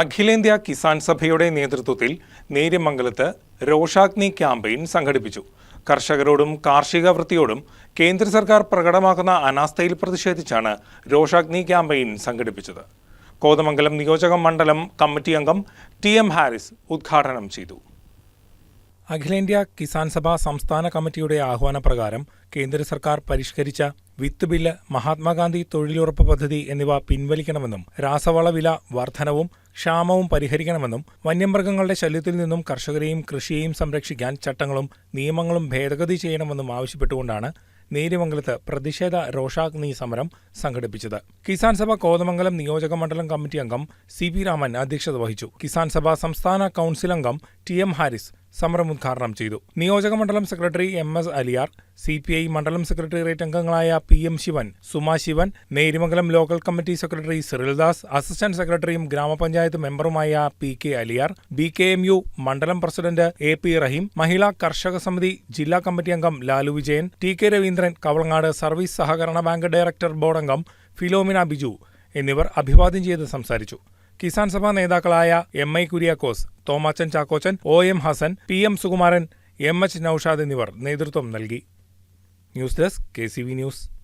അഖിലേന്ത്യാ കിസാൻ സഭയുടെ നേതൃത്വത്തിൽ നേര്യമംഗലത്ത് രോഷാഗ്നി ക്യാമ്പയിൻ സംഘടിപ്പിച്ചു. കർഷകരോടും കാർഷിക വൃത്തിയോടും കേന്ദ്ര സർക്കാർ പ്രകടമാക്കുന്ന അനാസ്ഥയിൽ പ്രതിഷേധിച്ചാണ് രോഷാഗ്നി ക്യാമ്പയിൻ സംഘടിപ്പിച്ചത്. കോതമംഗലം നിയോജക മണ്ഡലം കമ്മിറ്റി അംഗം ടി എം ഹാരിസ് ഉദ്ഘാടനം ചെയ്തു. അഖിലേന്ത്യാ കിസാൻ സഭ സംസ്ഥാന കമ്മിറ്റിയുടെ ആഹ്വാനപ്രകാരം കേന്ദ്ര സർക്കാർ പരിഷ്കരിച്ച വിത്ത് ബില്ല് മഹാത്മാഗാന്ധി തൊഴിലുറപ്പ് പദ്ധതി എന്നിവ പിൻവലിക്കണമെന്നും രാസവള വില വർധനവും ക്ഷാമവും പരിഹരിക്കണമെന്നും വന്യമൃഗങ്ങളുടെ ശല്യത്തിൽ നിന്നും കർഷകരെയും കൃഷിയെയും സംരക്ഷിക്കാൻ ചട്ടങ്ങളും നിയമങ്ങളും ഭേദഗതി ചെയ്യണമെന്നും ആവശ്യപ്പെട്ടുകൊണ്ടാണ് നേര്യമംഗലത്ത് പ്രതിഷേധ രോഷാഗ്നി സമരം സംഘടിപ്പിച്ചത്. കിസാൻ സഭ കോതമംഗലം നിയോജക മണ്ഡലം കമ്മിറ്റി അംഗം സി പി രാമൻ അധ്യക്ഷത വഹിച്ചു. കിസാൻ സഭ സംസ്ഥാന കൗൺസിൽ അംഗം ടി എം ഹാരിസ് സമരം ഉദ്ഘാടനം ചെയ്തു. നിയോജക മണ്ഡലം secretary M S Aliyar C P I മണ്ഡലം സെക്രട്ടേറിയറ്റ് അംഗങ്ങളായ P M Sivan Suma Sivan Nerimangalam local committee secretary Cyrildas assistant സെക്രട്ടറിയും ഗ്രാമപഞ്ചായത്ത് മെമ്പറുമായ P K Aliyar B K M U മണ്ഡലം president A P Raheem Mahila Karshaka Samithi ജില്ലാ committee അംഗം Lalu Vijayan T K Raveendran Kavalangad service സഹകരണ bank director board അംഗം ഫിലോമിന ബിജു എന്നിവർ അഭിവാദ്യം ചെയ്ത് സംസാരിച്ചു. കിസാൻ സഭാ നേതാക്കളായ M I Kuriakose Thomachan Chackochan O M Hassan P M Sukumaran M H Noushad എന്നിവർ നേതൃത്വം നൽകി. News desk K news.